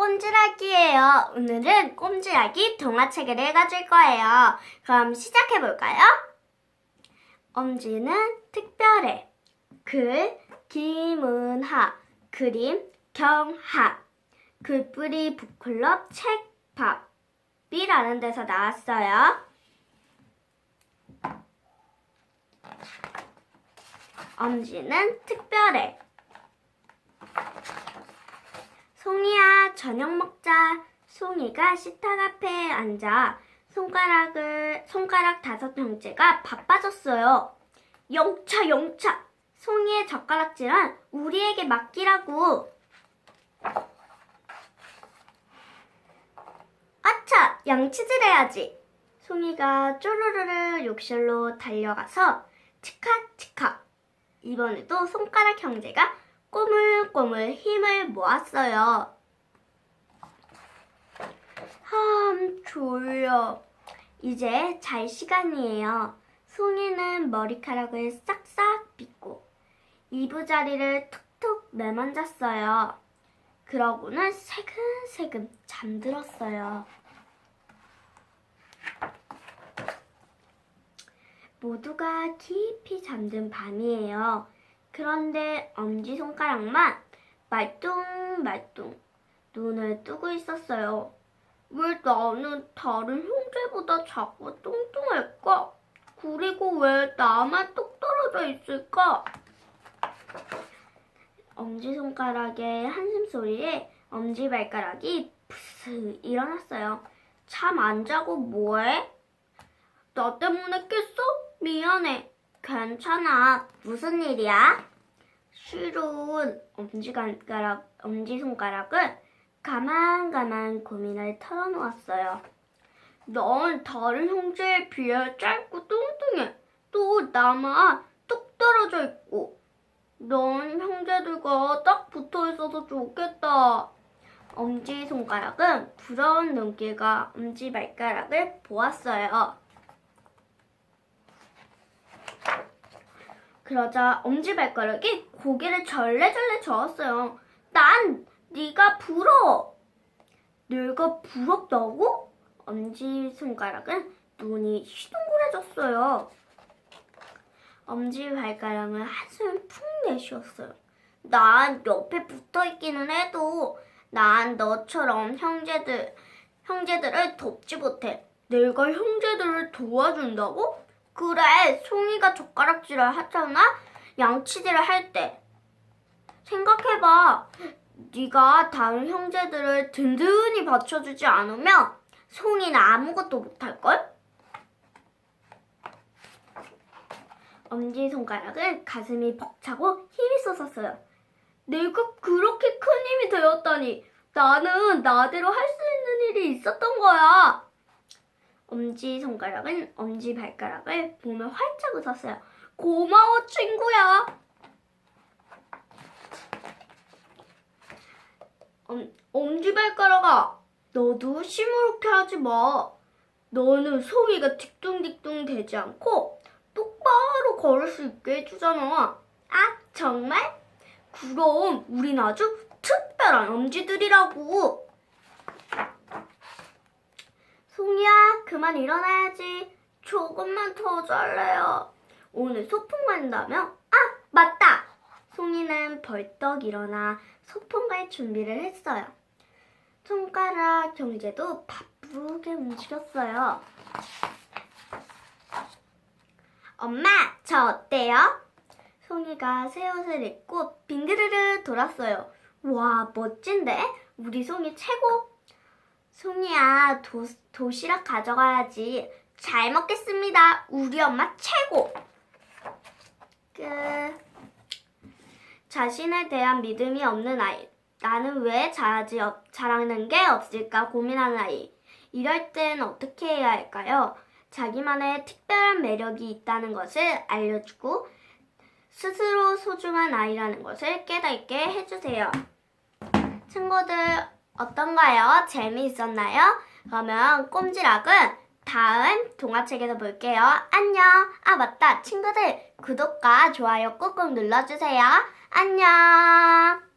꼼지락이에요. 오늘은 꼼지락이 동화책을 읽어줄 거예요. 그럼 시작해볼까요? 엄지는 특별해. 글 김은하. 그림 경하. 글뿌리 북클럽 책밥이라는 데서 나왔어요. 엄지는 특별해. 송이야, 저녁 먹자. 송이가 식탁 앞에 앉아 손가락을, 손가락 다섯 형제가 바빠졌어요. 영차, 영차! 송이의 젓가락질은 우리에게 맡기라고. 아차! 양치질 해야지. 송이가 쪼르르르 욕실로 달려가서 치카치카. 이번에도 손가락 형제가 꼬물꼬물 힘을 모았어요. Ham 졸려. 이제 잘 시간이에요. 송이는 머리카락을 싹싹 빗고 이부자리를 툭툭 매만졌어요. 그러고는 세근세근 잠들었어요. 모두가 깊이 잠든 밤이에요. 그런데 엄지손가락만 말뚱말뚱 눈을 뜨고 있었어요. 왜 나는 다른 형제보다 자꾸 뚱뚱할까? 그리고 왜 나만 뚝 떨어져 있을까? 엄지손가락의 한숨 소리에 엄지발가락이 푸스 일어났어요. 잠 안 자고 뭐해? 나 때문에 깼어? 미안해. 괜찮아. 무슨 일이야? 실은 엄지손가락, 엄지손가락은 가만가만 고민을 털어놓았어요. 넌 다른 형제에 비해 짧고 뚱뚱해. 또 나만 뚝 떨어져 있고. 넌 형제들과 딱 붙어 있어서 좋겠다. 엄지 손가락은 부러운 눈길과 엄지 발가락을 보았어요. 그러자 엄지 발가락이 고개를 절레절레 저었어요. 난 네가 부러워. 내가 부럽다고? 엄지 손가락은 눈이 휘둥그레졌어요. 엄지 발가락은 한숨 푹 내쉬었어요. 난 옆에 붙어 있기는 해도 난 너처럼 형제들, 형제들을 돕지 못해. 내가 형제들을 도와준다고? 그래, 송이가 젓가락질을 하잖아? 양치질을 할 때. 생각해봐. 네가 다른 형제들을 든든히 받쳐주지 않으면 송이는 아무것도 못할걸? 엄지손가락은 가슴이 벅차고 힘이 솟았어요. 내가 그렇게 큰 힘이 되었다니 나는 나대로 할 수 있는 일이 있었던 거야. 엄지손가락은 엄지발가락을 보며 활짝 웃었어요. 고마워 친구야. 엄, 엄지발가락아, 너도 시무룩해 하지 마. 너는 송이가 뒤뚱뒤뚱 되지 않고 똑바로 걸을 수 있게 해주잖아. 아, 정말? 그럼 우린 아주 특별한 엄지들이라고. 송이야, 그만 일어나야지. 조금만 더 잘래요. 오늘 소풍 간다며? 아, 맞다! 송이는 벌떡 일어나 소풍 갈 준비를 했어요. 손가락 경제도 바쁘게 움직였어요. 엄마, 저 어때요? 송이가 새 옷을 입고 빙그르르 돌았어요. 와, 멋진데? 우리 송이 최고! 송이야, 도, 도시락 가져가야지. 잘 먹겠습니다. 우리 엄마 최고! 끝. 자신에 대한 믿음이 없는 아이. 나는 왜 잘하지, 없- 잘하는 게 없을까 고민하는 아이. 이럴 땐 어떻게 해야 할까요? 자기만의 특별한 매력이 있다는 것을 알려주고 스스로 소중한 아이라는 것을 깨닫게 해주세요. 친구들 어떤가요? 재미있었나요? 그러면 꼼지락은 다음 동화책에서 볼게요. 안녕. 아 맞다 친구들 구독과 좋아요 꾹꾹 눌러주세요. 안녕.